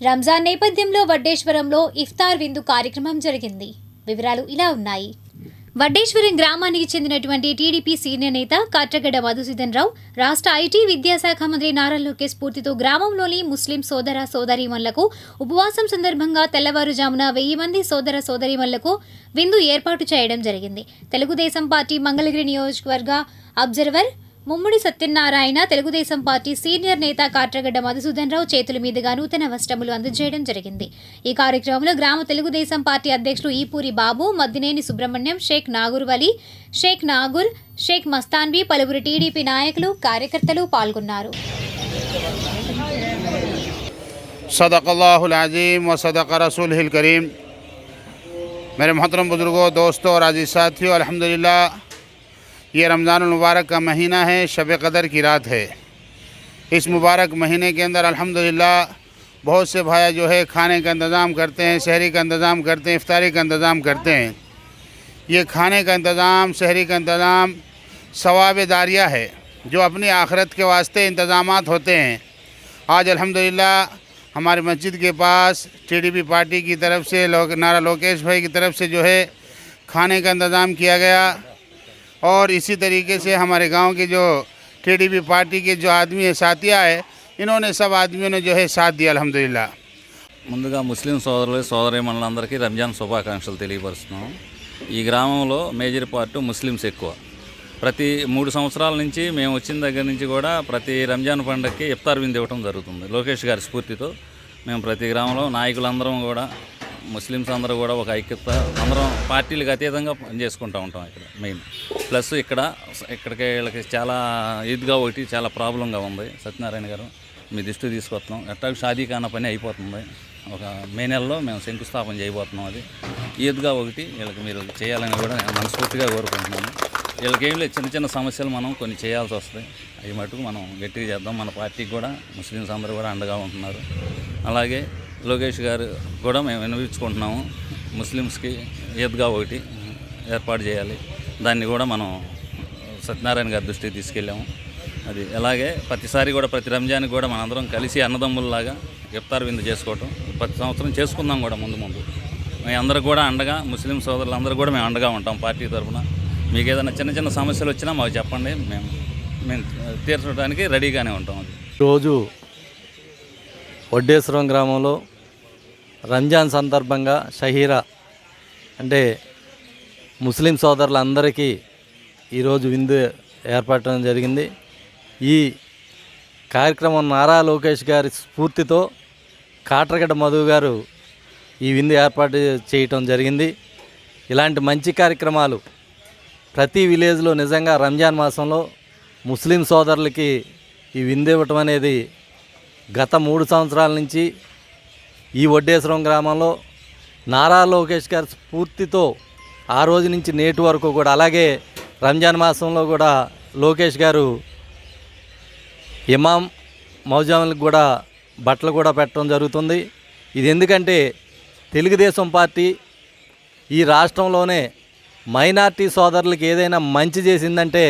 రంజాన్ నేపథ్యంలో వడ్డేశ్వరంలో ఇఫ్తార్ విందు కార్యక్రమం జరిగింది. వివరాలు ఇలా ఉన్నాయి. వడ్డేశ్వరం గ్రామానికి చెందినటువంటి టీడీపీ సీనియర్ నేత కాట్రగడ్డ మధుసూదన్ రావు రాష్ట్ర ఐటీ విద్యాశాఖ మంత్రి నారా లోకేష్ స్ఫూర్తితో గ్రామంలోని ముస్లిం సోదర సోదరీమణులకు ఉపవాసం సందర్భంగా తెల్లవారుజామున వెయ్యి మంది సోదర సోదరీమణులకు విందు ఏర్పాటు చేయడం జరిగింది. తెలుగుదేశం పార్టీ మంగళగిరి నియోజకవర్గ observer Mummidi Satyanarayana Telugu Desam party senior నేత కాట్రగడ్డ మధుసూదన్ రావు చేతుల మీదుగా నూతన వస్త్రములు అందజేయడం జరిగింది ఈ కార్యక్రమంలో గ్రామ తెలుగుదేశం పార్టీ అధ్యక్షులు ఈపూరి బాబు మద్దినేని సుబ్రహ్మణ్యం షేక్ నాగూర్ వలి షేక్ నాగూర్ షేక్ మస్తాన్బీ పలువురు టీడీపీ నాయకులు కార్యకర్తలు పాల్గొన్నారు सदक़ल्लाज़ीम व सदक़ रसूल करीम मेरे मोहतरम बुज़ुर्गों दोस्तों और अजीज़ साथियों अल्हम्दुलिल्लाह ये रमज़ान मुबारक का महीना है, शब कदर की रात है। इस मुबारक महीने के अंदर अल्हम्दुलिल्लाह बहुत से भाई जो है खाने का इंतज़ाम करते हैं, शहरी का इंतज़ाम करते हैं, इफ्तारी का इंतज़ाम करते हैं। ये खाने का इंतज़ाम, शहरी का इंतज़ाम सवाब दारिया है, जो अपनी आखरत के वास्ते इंतज़ाम होते हैं। आज अल्हम्दुलिल्लाह हमारी मस्जिद के पास टीडीपी पार्टी की तरफ़ से लोक, नारा लोकेश भाई की तरफ़ से जो है खाने का इंतज़ाम किया गया। और इसी तरीके से हमारे गांव के जो टीडीपी पार्टी के जो आदमी है साथिया है इन्होंने सब आदमियों ने जो है साथ दिया अल्हम्दुलिल्लाह ముందుగా ముస్లిం సోదరులు సోదరీమణులందరికీ రంజాన్ శుభాకాంక్షలు తెలియపరుస్తున్నాం ఈ గ్రామంలో మేజర్ పార్ట్ ముస్లిమ్స్ ఎక్కువ ప్రతి మూడు సంవత్సరాల నుంచి మేము వచ్చిన దగ్గర నుంచి కూడా ప్రతి రంజాన్ పండగకి ఇఫ్తార్ విందు ఇవ్వడం జరుగుతుంది లోకేష్ గారి స్ఫూర్తితో మేము ప్రతి గ్రామంలో నాయకులందరం కూడా ముస్లిమ్స్ అందరూ కూడా ఒక ఐక్యత అందరం పార్టీలకు అతీతంగా పనిచేసుకుంటూ ఉంటాం ఇక్కడ మెయిన్. ప్లస్ ఇక్కడ ఇక్కడికి వీళ్ళకి చాలా ఈద్గా ఒకటి చాలా ప్రాబ్లంగా ఉంది. సత్యనారాయణ గారు మీ దిష్టి తీసుకొస్తున్నాం. ఎట్లా షాదీఖానా పని అయిపోతుంది. ఒక మే నెలలో మేము శంకుస్థాపన చేయబోతున్నాం అది. ఈద్గా ఒకటి వీళ్ళకి మీరు చేయాలని కూడా నేను మనస్ఫూర్తిగా కోరుకుంటున్నాను. వీళ్ళకి ఏం లేదు చిన్న చిన్న సమస్యలు మనం కొన్ని చేయాల్సి వస్తాయి. అవి మటుకు మనం గట్టిగా చేద్దాం. మన పార్టీకి కూడా ముస్లిమ్స్ అందరూ కూడా అండగా ఉంటున్నారు. అలాగే లోకేష్ గారు కూడా మేము వినిపించుకుంటున్నాము. ముస్లిమ్స్కి ఈద్గా ఒకటి ఏర్పాటు చేయాలి. దాన్ని కూడా మనం సత్యనారాయణ గారి దృష్టికి తీసుకెళ్ళాము. అది అలాగే ప్రతిసారి కూడా ప్రతి రంజాన్కి కూడా మనందరం కలిసి అన్నదమ్ముల్లాగా ఇఫ్తార్ విందు చేసుకోవటం. ప్రతి సంవత్సరం చేసుకుందాం కూడా ముందు ముందు. మేము అందరూ కూడా అండగా ముస్లిం సోదరులందరూ కూడా మేము అండగా ఉంటాం పార్టీ తరఫున. మీకు ఏదైనా చిన్న చిన్న సమస్యలు వచ్చినా మాకు చెప్పండి. మేము మేము తీర్చడానికి రెడీగానే ఉంటాం. అది రోజు వడ్డేశ్వరం గ్రామంలో రంజాన్ సందర్భంగా షహీరా అంటే ముస్లిం సోదరులందరికీ ఈరోజు విందు ఏర్పడటం జరిగింది. ఈ కార్యక్రమం నారా లోకేష్ గారి స్ఫూర్తితో కాట్రగడ్డ మధు గారు ఈ విందు ఏర్పాటు చేయటం జరిగింది. ఇలాంటి మంచి కార్యక్రమాలు ప్రతి విలేజ్లో నిజంగా రంజాన్ మాసంలో ముస్లిం సోదరులకి ఈ విందు ఇవ్వటం అనేది గత మూడు సంవత్సరాల నుంచి ఈ వడ్డేశ్వరం గ్రామంలో నారా లోకేష్ గారి స్ఫూర్తితో ఆ రోజు నుంచి నేటి వరకు కూడా అలాగే రంజాన్ మాసంలో కూడా లోకేష్ గారు ఇమాం మౌజాములకు కూడా బట్టలు కూడా పెట్టడం జరుగుతుంది. ఇది ఎందుకంటే తెలుగుదేశం పార్టీ ఈ రాష్ట్రంలోనే మైనార్టీ సోదరులకు ఏదైనా మంచి చేసిందంటే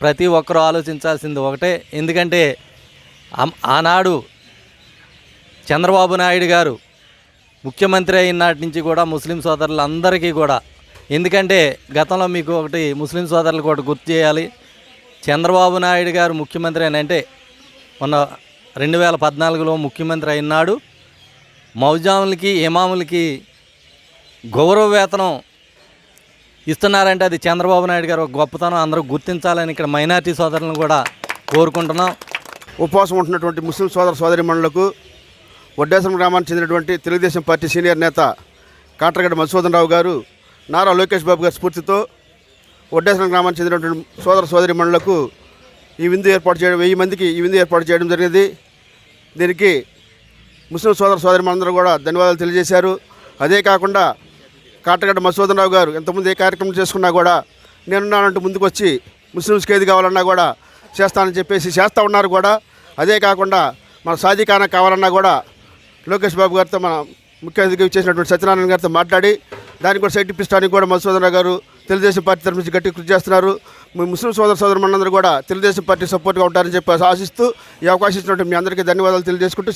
ప్రతి ఒక్కరూ ఆలోచించాల్సింది ఒకటే. ఎందుకంటే ఆనాడు చంద్రబాబు నాయుడు గారు ముఖ్యమంత్రి అయినాటి నుంచి కూడా ముస్లిం సోదరులందరికీ కూడా. ఎందుకంటే గతంలో మీకు ఒకటి ముస్లిం సోదరులకు ఒకటి గుర్తు చేయాలి. చంద్రబాబు నాయుడు గారు ముఖ్యమంత్రి అని అంటే మొన్న రెండు వేల పద్నాలుగులో ముఖ్యమంత్రి అయినాడు మౌజాములకి ఇమాములకి గౌరవ వేతనం ఇస్తున్నారంటే అది చంద్రబాబు నాయుడు గారు ఒక గొప్పతనం. అందరూ గుర్తించాలని ఇక్కడ మైనార్టీ సోదరులను కూడా కోరుకుంటున్నాం. ఉపవాసం ఉంటున్నటువంటి ముస్లిం సోదర సోదరిమణులకు వడ్డేశ్వరం గ్రామానికి చెందినటువంటి తెలుగుదేశం పార్టీ సీనియర్ నేత కాట్రగడ్డ మధుసూదన్ రావు గారు నారా లోకేష్ బాబు గారి స్ఫూర్తితో వడ్డేశ్వరం గ్రామానికి చెందినటువంటి సోదర సోదరిమణులకు ఈ విందు ఏర్పాటు చేయడం వెయ్యి మందికి ఈ విందు ఏర్పాటు చేయడం జరిగింది. దీనికి ముస్లిం సోదర సోదరిమణులందరూ కూడా ధన్యవాదాలు తెలియజేశారు. అదే కాకుండా కాటగడ్డ మధుసూదన్ గారు ఎంతమంది ఏ కార్యక్రమం చేసుకున్నా కూడా నేనున్నానంటూ ముందుకు వచ్చి ముస్లింస్కి ఏది కావాలన్నా కూడా చేస్తానని చెప్పేసి చేస్తూ ఉన్నారు కూడా. అదే కాకుండా మన సాధికారం కావాలన్నా కూడా లోకేష్ బాబు గారితో మన ముఖ్య అతిథిగా ఇచ్చేసినటువంటి సత్యనారాయణ గారితో మాట్లాడి దాన్ని కూడా సైట్ ఇప్పించడానికి కూడా మధుసూదన్ రావు గారు తెలుగుదేశం పార్టీ తరఫు నుంచి గట్టి కృషి చేస్తున్నారు. మీ ముస్లిం సోదర సోదరు మనందరూ కూడా తెలుగుదేశం పార్టీ సపోర్ట్గా ఉంటారని చెప్పి ఆశిస్తూ ఈ అవకాశం ఇచ్చినటువంటి మీ అందరికీ ధన్యవాదాలు తెలియజేసుకుంటూ